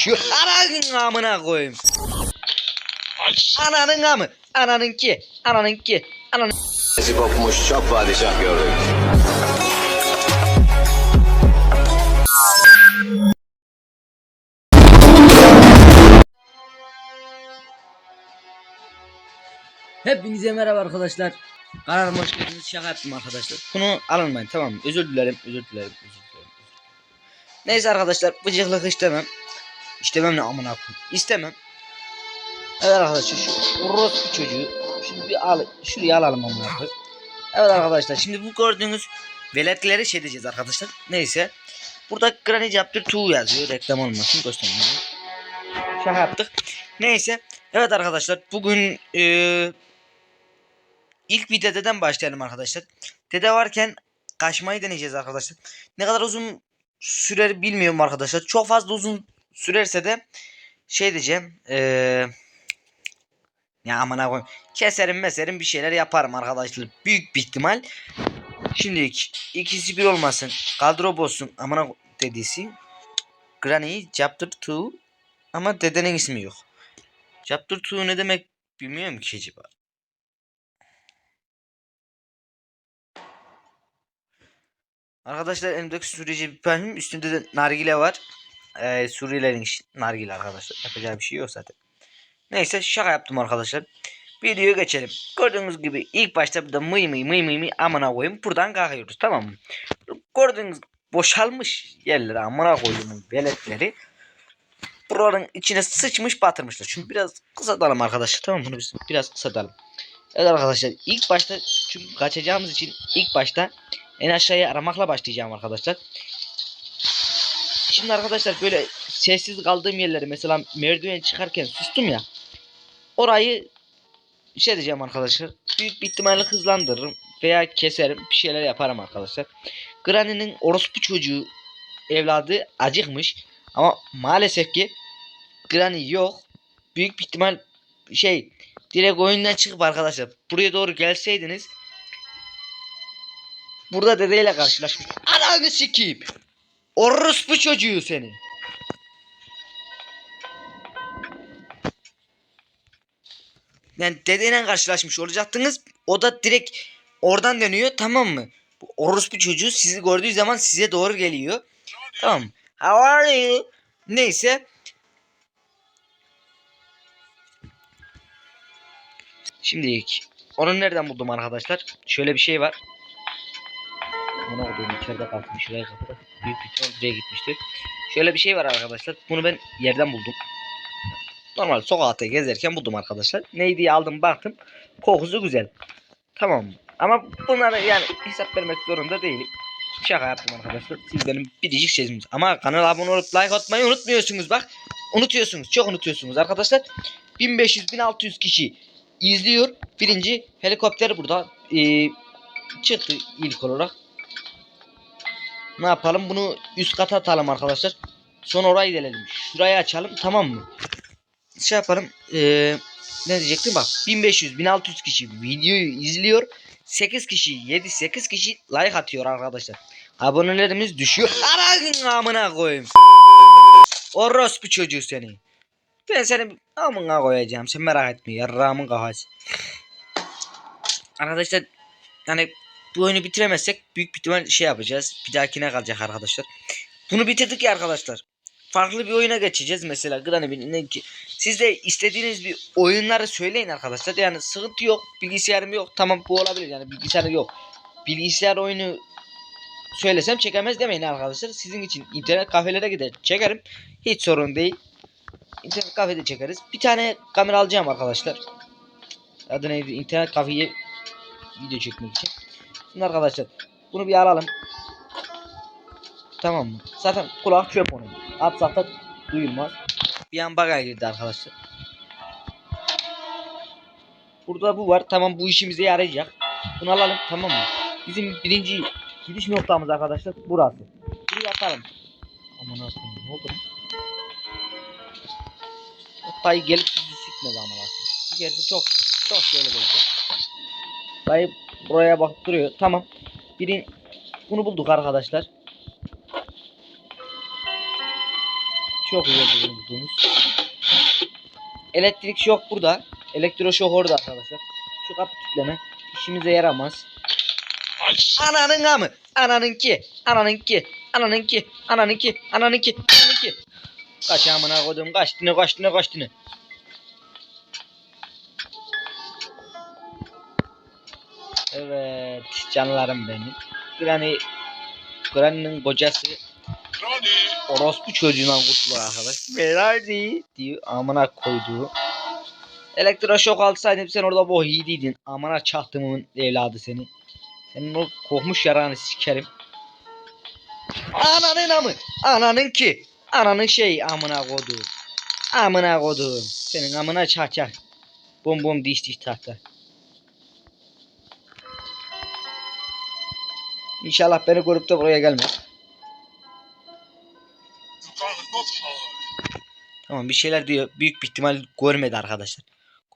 düşüyor. Ananın amına koyayım. Ananın amı. Ananın ki. Ananın ki. Ananın. Sesi kopmuş çok padişah gördük. Hepinize merhaba arkadaşlar. Kanalıma hoş geldiniz. Şaka yaptım arkadaşlar. Bunu alınmayın tamam mı? Özür dilerim. Özür dilerim. Özür dilerim. özür dilerim. Neyse arkadaşlar. Bıcıklık istemem. İstemem ne amına koyayım. İstemem. Evet arkadaşlar şu orospu çocuğu. Şimdi bir al. Şuraya alalım amına koyayım. Evet arkadaşlar şimdi bu gördüğünüz veletleri şey diyeceğiz arkadaşlar. Neyse. Burada Granny Chapter 2 yazıyor. Reklam olmasın göstereyim. Şaka yaptık. Neyse. Evet arkadaşlar bugün eee ilk bir dededen başlayalım arkadaşlar. Dede varken kaçmayı deneyeceğiz arkadaşlar. Ne kadar uzun sürer bilmiyorum arkadaşlar. Çok fazla uzun sürerse de şey diyeceğim. Eee ya amına koyayım. Keserim meserim bir şeyler yaparım arkadaşlar. Büyük bir ihtimal. Şimdi ik- ikisi bir olmasın. Kadro bozsun amına dedisi. Granny Chapter 2 ama dedenin ismi yok. Chapter 2 ne demek bilmiyorum ki acaba. Arkadaşlar elimdeki sürücü bir üstünde de nargile var. Ee, Suriyelerin işi nargile arkadaşlar. Yapacağı bir şey yok zaten. Neyse şaka yaptım arkadaşlar. Videoya geçelim. Gördüğünüz gibi ilk başta burada mıy mıy mıy mıy mıy amına koyayım. Buradan kalkıyoruz tamam mı? Gördüğünüz boşalmış yerlere amına koyduğumun veletleri. Buranın içine sıçmış batırmışlar. Çünkü biraz kısaltalım arkadaşlar tamam mı? Bunu biz biraz kısaltalım. Evet arkadaşlar ilk başta çünkü kaçacağımız için ilk başta en aşağıya aramakla başlayacağım arkadaşlar. Şimdi arkadaşlar böyle sessiz kaldığım yerleri mesela merdiven çıkarken sustum ya. Orayı bir şey diyeceğim arkadaşlar. Büyük bir ihtimalle hızlandırırım veya keserim bir şeyler yaparım arkadaşlar. Granny'nin orospu çocuğu evladı acıkmış ama maalesef ki Granny yok. Büyük bir ihtimal şey direkt oyundan çıkıp arkadaşlar buraya doğru gelseydiniz burada dedeyle karşılaşmış. Ananı sikeyim. Orospu çocuğu seni. Yani dedeyle karşılaşmış olacaktınız. O da direkt oradan dönüyor tamam mı? Bu orospu çocuğu sizi gördüğü zaman size doğru geliyor. Tamam. How are you? Neyse. Şimdilik onu nereden buldum arkadaşlar? Şöyle bir şey var. Ona koyduğum içeride kalkmış. Şuraya kapıda. Büyük ihtimal buraya gitmiştir. Şöyle bir şey var arkadaşlar. Bunu ben yerden buldum. Normal sokakta gezerken buldum arkadaşlar. Neydi aldım baktım. Kokusu güzel. Tamam? Ama bunlara yani hesap vermek zorunda değilim. Şaka yaptım arkadaşlar. Siz benim biricik şeysiniz. Ama kanala abone olup like atmayı unutmuyorsunuz bak. Unutuyorsunuz. Çok unutuyorsunuz arkadaşlar. 1500-1600 kişi izliyor. Birinci helikopter burada ee, çıktı ilk olarak. Ne yapalım? Bunu üst kata atalım arkadaşlar. Sonra orayı delelim. Şurayı açalım tamam mı? Şey yapalım. Ee, ne diyecektim bak. 1500-1600 kişi videoyu izliyor. 8 kişi 7-8 kişi like atıyor arkadaşlar. Abonelerimiz düşüyor. Aranın amına koyayım. Orospu çocuğu seni. Ben seni amına koyacağım. Sen merak etme. Yarrağımın kafası. Arkadaşlar yani bu oyunu bitiremezsek büyük bir ihtimal şey yapacağız. Bir dahakine kalacak arkadaşlar. Bunu bitirdik ya arkadaşlar. Farklı bir oyuna geçeceğiz mesela Granny'nin ki siz de istediğiniz bir oyunları söyleyin arkadaşlar. Yani sıkıntı yok. Bilgisayarım yok. Tamam bu olabilir yani bilgisayar yok. Bilgisayar oyunu söylesem çekemez demeyin arkadaşlar. Sizin için internet kafelere gider çekerim. Hiç sorun değil. İnternet kafede çekeriz. Bir tane kamera alacağım arkadaşlar. Adı neydi? İnternet kafeye video çekmek için. Şimdi arkadaşlar bunu bir alalım. Tamam mı? Zaten kulak çöp onun. Atsak da duyulmaz. Bir an baga girdi arkadaşlar. Burada bu var. Tamam bu işimize yarayacak. Bunu alalım tamam mı? Bizim birinci gidiş noktamız arkadaşlar burası. Bunu yaparım. Aman aslında ne oldu? Dayı gelip bizi sikmedi aman aslında. Gerisi çok çok şöyle gelecek. Dayı buraya bakıp duruyor. Tamam. Birin bunu bulduk arkadaşlar. Çok oldu bunu bulduğumuz. Elektrik şok burada. Elektroşok orada arkadaşlar. Şu kapı kilitleme işimize yaramaz. Ananın amı. Ananınki. Ananınki. Ananınki. Ananınki. Ananınki. Ananınki. Kaç amına koydum. Kaç dine kaç Evet canlarım benim. Granny Granny'nin kocası orospu çocuğundan kurtuluyor arkadaş. Ferrari diyor amına koyduğu. Elektroşok alsaydım sen orada boh yiğidiydin. Amına çahtımın evladı seni. Senin o kokmuş yaranı sikerim. Ananın amı. Ananın ki. Ananın şey amına koduğum. Amına koduğum. Senin amına çak çak. Bom bom diş diş tahta. İnşallah beni görüp de buraya gelme. Tamam bir şeyler diyor. Büyük bir ihtimal görmedi arkadaşlar.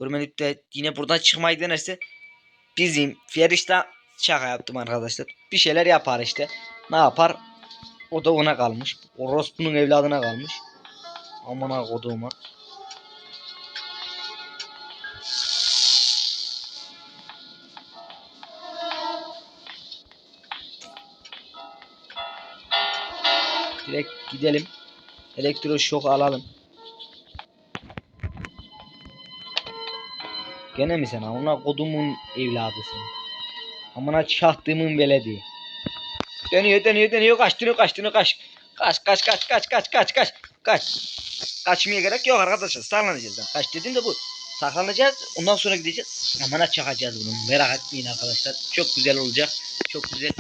Görmedip de yine buradan çıkmayı denerse bizim Feriş'te şaka yaptım arkadaşlar. Bir şeyler yapar işte. Ne yapar? O da ona kalmış. Orospu'nun evladına kalmış. Amına koduğuma. Direkt gidelim. Elektroşok alalım. Gene mi sen amına kodumun evladısın? Amına çahtığımın veledi. Dönüyor dönüyor dönüyor kaç dönüyor kaç kaç. Kaç kaç kaç kaç kaç kaç kaç kaç. Kaçmaya gerek yok arkadaşlar saklanacağız. Ben kaç dedim de bu. Saklanacağız ondan sonra gideceğiz. Amına çakacağız bunu merak etmeyin arkadaşlar. Çok güzel olacak. Çok güzel.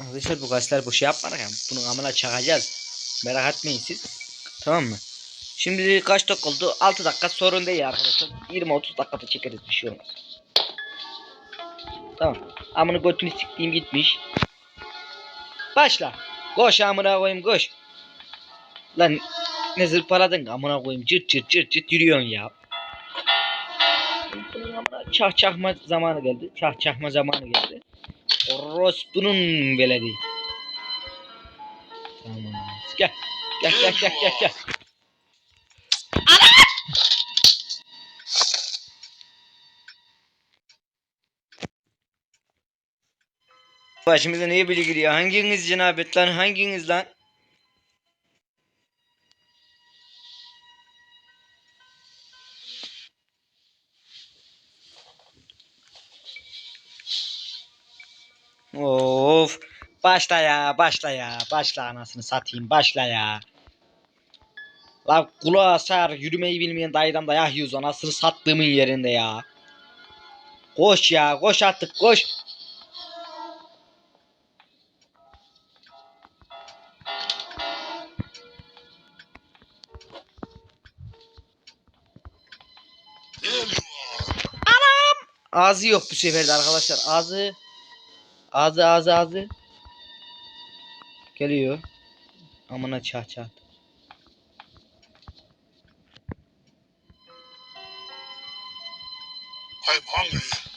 Arkadaşlar bu kaçlar boş yapmadık yani. Bunun amına çakacağız. Merak etmeyin siz. Tamam mı? Şimdi kaç dakika oldu? 6 dakika sorun değil arkadaşlar. 20-30 dakikada çekeriz bir şey olmaz. Tamam. Amına götünü siktiğim gitmiş. Başla. Koş amına koyayım koş. Lan ne zırpaladın amına koyayım cırt cırt cırt cırt yürüyorsun ya. Çah çakma zamanı geldi. Çah çakma zamanı geldi. Orospu'nun veledi. Tamam. Gel. Gel gel gel gel gel. Başımıza neye bile giriyor? Hanginiz cenabet lan? Hanginiz lan? Başla ya, başla ya. Başla anasını satayım, başla ya. La kulağa sar, yürümeyi bilmeyen dayıdan dayak yiyoruz anasını sattığımın yerinde ya. Koş ya, koş artık, koş. Ağzı yok bu sefer de arkadaşlar. Ağzı ağzı ağzı ağzı geliyor. Amına çat çat. I'm.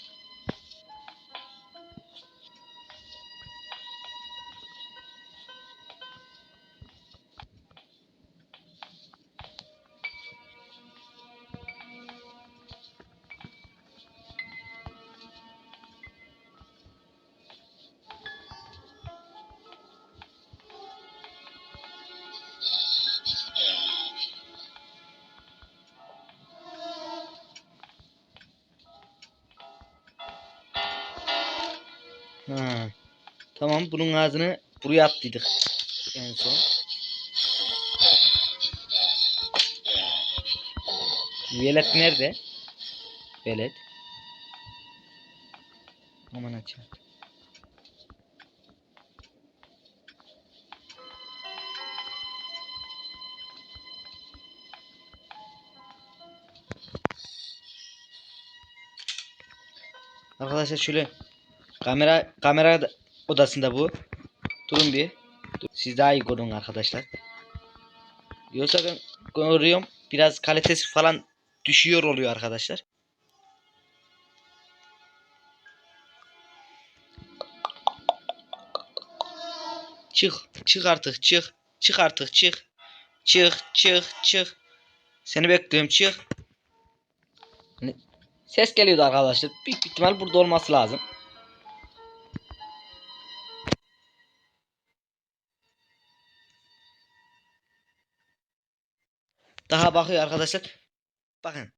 Tamam bunun ağzını buraya attıydık en son. Velet nerede? Velet. Aman açar. Arkadaşlar şöyle Kamera kamera odasında bu. Durun bir. Siz daha iyi görün arkadaşlar. Yoksa ben görüyorum biraz kalitesi falan düşüyor oluyor arkadaşlar. Çık. Çık artık çık. Çık artık çık. Çık çık çık. Seni bekliyorum çık. Ses geliyordu arkadaşlar. Büyük ihtimal burada olması lazım. Daha bakıyor arkadaşlar. Bakın.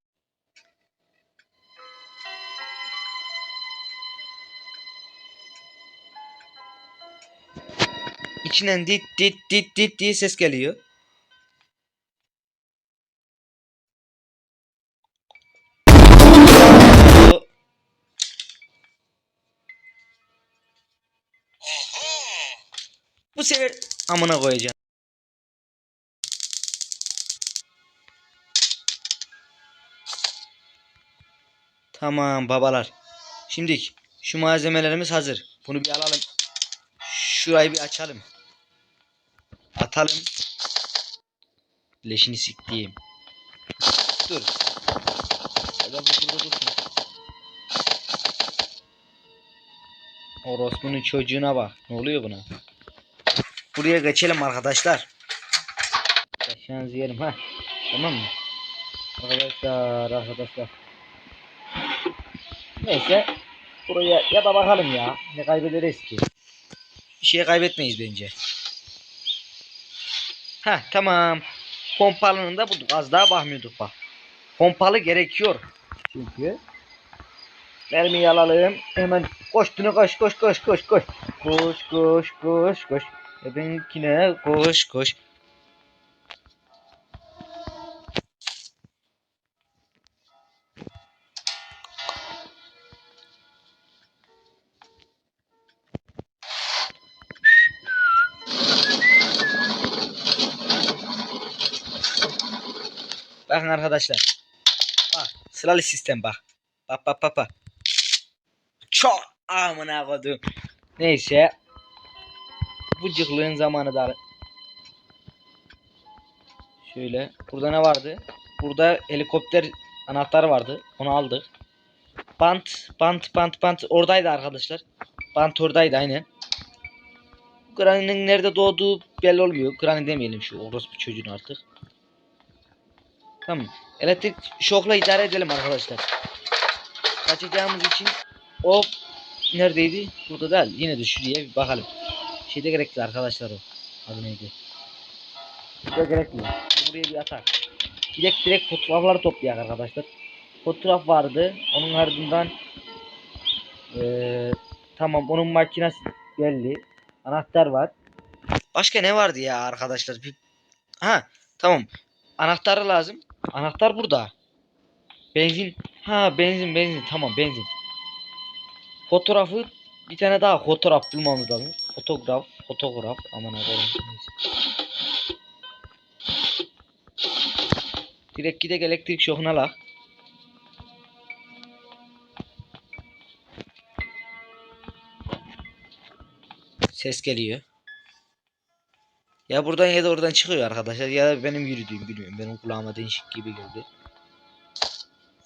İçinden dit dit dit dit diye ses geliyor. Bu- sefer amına koyacağım. Tamam babalar. Şimdi şu malzemelerimiz hazır. Bunu bir alalım. Şurayı bir açalım. Atalım. Leşini siktiğim. Dur. Ya da bu burada dursun. Orospu'nun çocuğuna bak. Ne oluyor buna? Buraya geçelim arkadaşlar. Taşağınızı yerim ha. Tamam mı? Arkadaşlar arkadaşlar. Neyse. Buraya ya da bakalım ya. Ne kaybederiz ki? Bir şey kaybetmeyiz bence. Ha tamam. Pompalının da bulduk. Az daha bakmıyorduk bak. Pompalı gerekiyor. Çünkü. Mermiyi alalım. Hemen koş koş koş koş koş. Koş koş koş koş. E benimkine koş koş. Bakın arkadaşlar. Bak sıralı sistem bak. Bak bak bak bak. Çok amına koydum. Neyse. Bu cıklığın zamanı da. Şöyle. Burada ne vardı? Burada helikopter anahtarı vardı. Onu aldık. Bant, bant, bant, bant. Oradaydı arkadaşlar. Bant oradaydı aynen. Granny'nin nerede doğduğu belli olmuyor. Granny demeyelim şu orospu çocuğun artık. Tamam. Elektrik şokla idare edelim arkadaşlar. Kaçacağımız için o neredeydi? Burada değil. Yine de şuraya bir bakalım. Şeyde gerekli arkadaşlar o. Adı neydi? Burada gerekli. Buraya bir atar. Direkt direkt fotoğrafları toplayak arkadaşlar. Fotoğraf vardı. Onun ardından eee tamam onun makinesi belli. Anahtar var. Başka ne vardı ya arkadaşlar? Bir... Ha tamam. Anahtarı lazım. Anahtar burada. Benzin. Ha benzin benzin. Tamam benzin. Fotoğrafı bir tane daha fotoğraf bulmamız lazım. Fotoğraf. Fotoğraf. Aman Allah'ım. Direkt gidek elektrik şokuna la. Ses geliyor. Ya buradan ya da oradan çıkıyor arkadaşlar ya da benim yürüdüğüm bilmiyorum. Benim kulağıma değişik gibi geldi.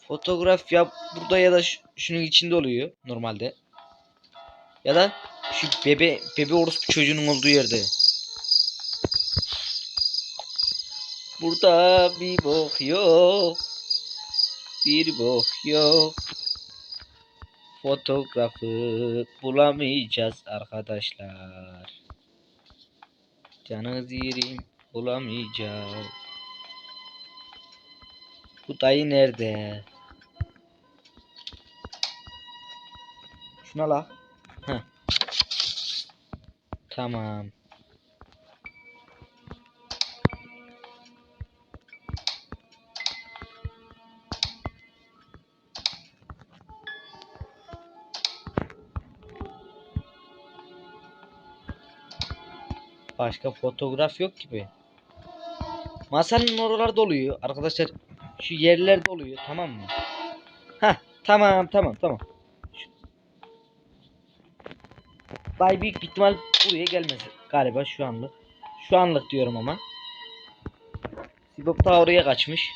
Fotoğraf ya burada ya da şunun içinde oluyor normalde. Ya da şu bebe bebe orospu çocuğunun olduğu yerde. Burada bir bok yok. Bir bok yok. Fotoğrafı bulamayacağız arkadaşlar. Canı yerim bulamayacağız. Bu dayı nerede? Şuna la. Heh. Tamam. Başka fotoğraf yok gibi. Masanın oralarda oluyor arkadaşlar. Şu yerlerde oluyor tamam mı? Ha tamam tamam tamam. Bay büyük ihtimal buraya gelmez galiba şu anlık. Şu anlık diyorum ama. Sibop oraya kaçmış.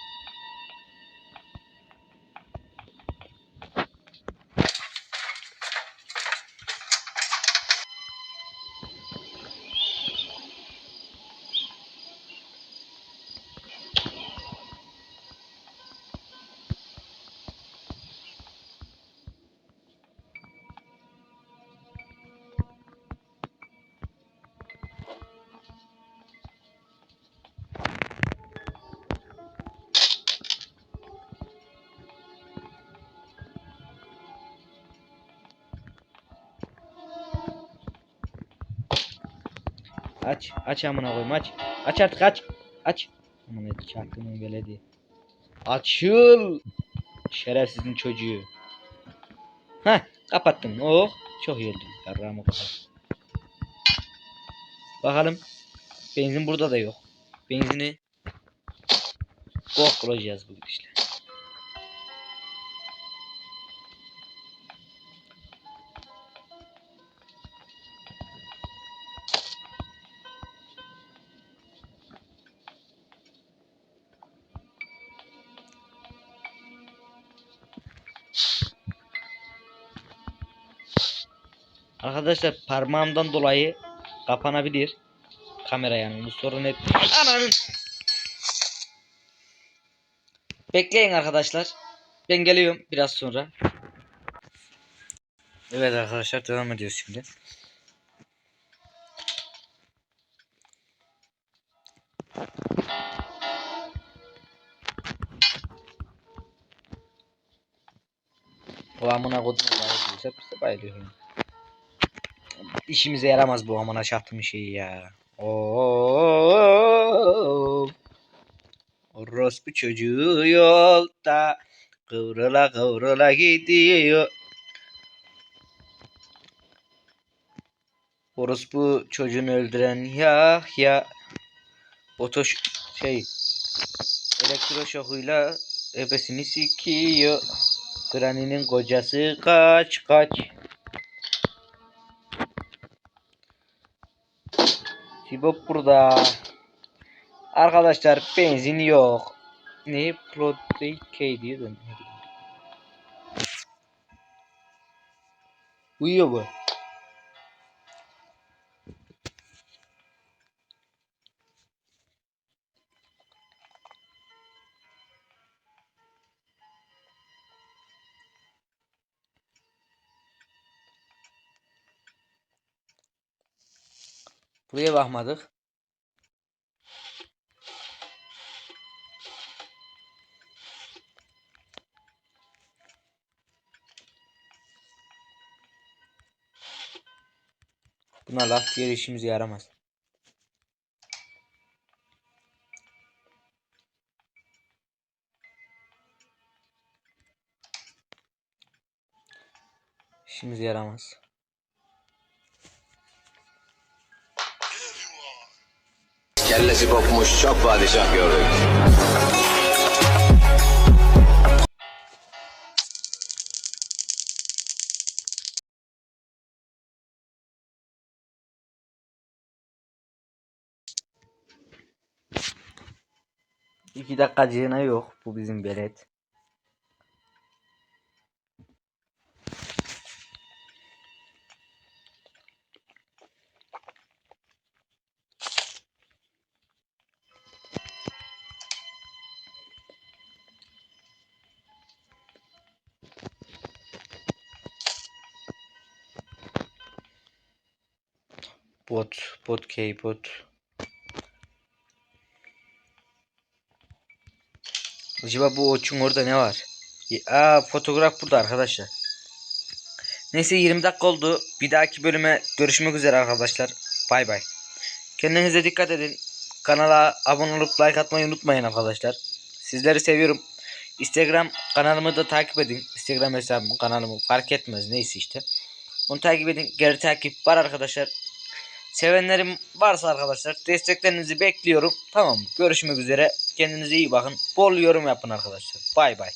Aç. Aç amına koyayım aç. Aç artık aç. Aç. Aman et çarptığımın veledi. Açıl. Şerefsizin çocuğu. Heh kapattım. Oh çok iyi oldu. Yarrağımı. Bakalım. Benzin burada da yok. Benzini bok bulacağız bu Arkadaşlar parmağımdan dolayı kapanabilir. Kamera yani bu sorun et. Ananın. Bekleyin arkadaşlar. Ben geliyorum biraz sonra. Evet arkadaşlar devam ediyoruz şimdi. O amına kodum bayılıyor. Hepsi bayılıyor. İşimize yaramaz bu amına çaktığım şeyi ya. Oo. Orospu çocuğu yolda kıvrıla kıvrıla gidiyor. Orospu çocuğunu öldüren ya ya otoş şey elektroşokuyla ebesini sikiyor. Granny'nin kocası kaç kaç. Sibop burada. Arkadaşlar benzin yok. Ne protein ne bileyim. Uyuyor bu. Buraya bakmadık. Buna laf diğer işimize yaramaz. İşimize yaramaz. Kellesi kopmuş çok padişah gördük. İki dakikacığına yok. Bu bizim belet. Bot K, bot. Acaba bu oçun orada ne var? Aa fotoğraf burada arkadaşlar. Neyse 20 dakika oldu. Bir dahaki bölüme görüşmek üzere arkadaşlar. Bay bay. Kendinize dikkat edin. Kanala abone olup like atmayı unutmayın arkadaşlar. Sizleri seviyorum. Instagram kanalımı da takip edin. Instagram hesabımı kanalımı fark etmez neyse işte. Onu takip edin. Geri takip var arkadaşlar. Sevenlerim varsa arkadaşlar desteklerinizi bekliyorum. Tamam? Görüşmek üzere. Kendinize iyi bakın. Bol yorum yapın arkadaşlar. Bay bay.